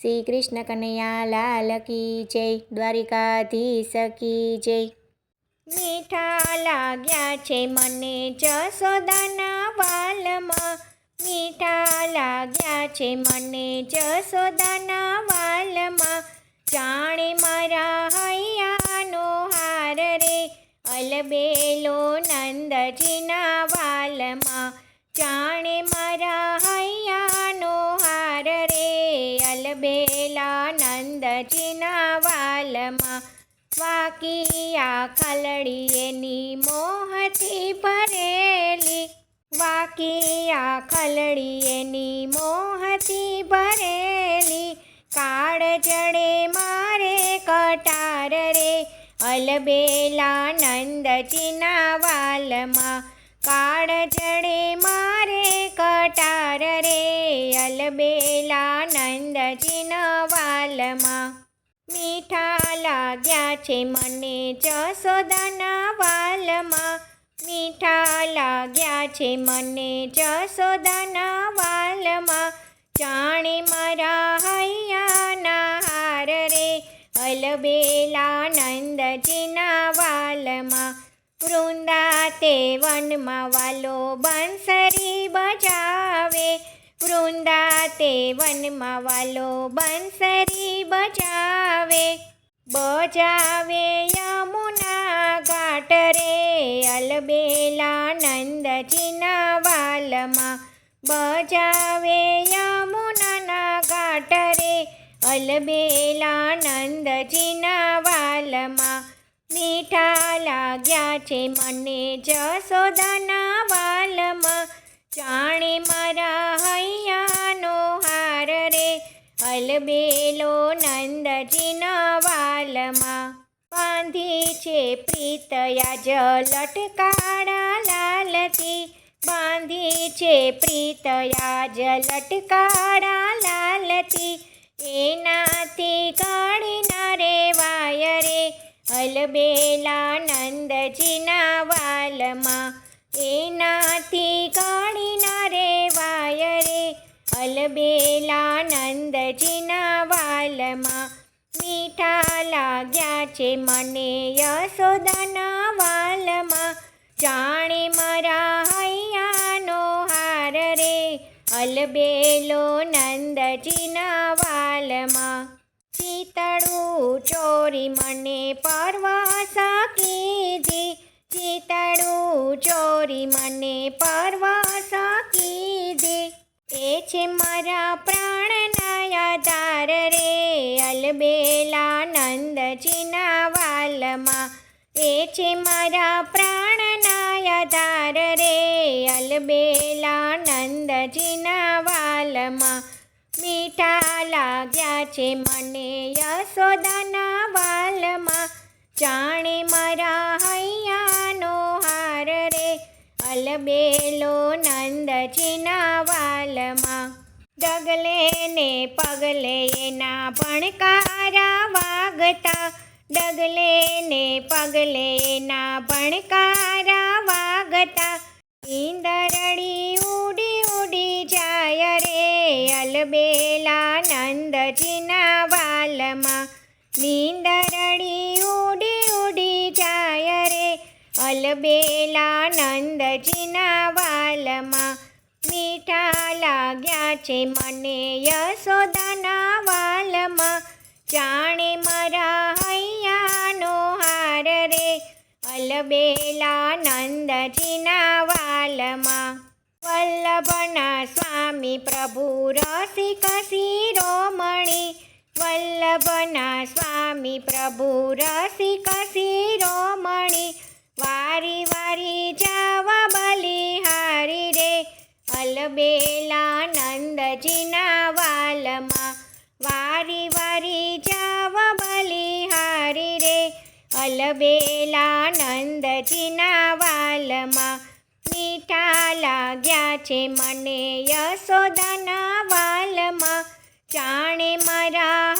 શ્રી કૃષ્ણ કનૈયા લાલ કી જય, દ્વારિકાધીશ કી જય. મીઠા લાગ્યા છે મને જસોદાના વાલમાં. મીઠા લાગ્યા છે મને જસોદાના વાલમાં. જાણે મારા હૈયાનો હાર રે અલબેલો અલબેલા નંદજીના વાલમાં વાકિયા ખલડીએની મોહથી ભરેલી. વાકિયા ખલડીએની મોહથી ભરેલી. કાળ જડે મારે કટાર રે. અલબેલા નંદજીના વાલમાં કાળ જડે મારે કટાર રે. અલબેલા નંદજીના વાલમાં મીઠા લાગ્યા છે મને જસોદાના વાલમાં મીઠા લાગ્યા છે મને જસોદાના વાલમાં. જાણે મારા હૈયાના હાર રે અલબેલા નંદજીના વાલમાં વૃંદા તે વનમાં વાલો બંસરી બજાવે વૃંદા તે વનમાં વાલો બંસરી બજાવે. બજાવે યમુના ઘાટ રે, અલબેલા નંદજીના વાલમાં. બજાવે યમુનાના ઘાટ રે, અલબેલા નંદજીના વાલમાં. મીઠા લાગ્યા છે મને જસોદાના વાલમાં. અલબેલો નંદજીના વાલમાં બાંધી છે પ્રીતયા જલટકાળા લાલથી. બાંધી છે પ્રીતયા જલટકાળા લાલથી. એનાથી કાઢીના રે વાય રે અલબેલા નંદજીના વાલમાં. એનાથી રે અલબેલા નંદજીના વાલમાં મીઠા લાગ્યા છે. મને યશોદાના વાલમાં જાણે મારા હૈયાનો હાર રે. અલબેલો નંદજીના વાલમાં ચિતડું ચોરી મને પરવાસા કીધી. ચિતડું ચોરી મને પરવાસા કીધી. એ છે મારા પ્રાણના આધાર રે. અલબેલા નંદજીના વાલમાં એ છે મારા પ્રાણના આધાર રે. અલબેલા નંદજીના વાલમાં મીઠા લાગ્યા છે મને યશોદાના વાલમાં. જાણે મારા અલબેલો નંદજીના વાલમાં. ડગલે ને પગલે એના ભણકારા વાગતા. ડગલે ને પગલે એના ભણકારા વાગતા. ઈંદરડી છે મને યશોદાના વાલમાં. જાણે મારા હૈયાનો હાર રે અલબેલા નંદજીના વાલમાં. વલ્લભના સ્વામી પ્રભુ રસિક શિરોમણી વલ્લભના સ્વામી પ્રભુ રસિક નંદજીના વાલમાં વારી વારી જાવ બલિહારી રે. અલબેલા નંદજીના વાલમાં મીઠા લાગ્યા છે મને યશોદાના વાલમાં. જાણે મારા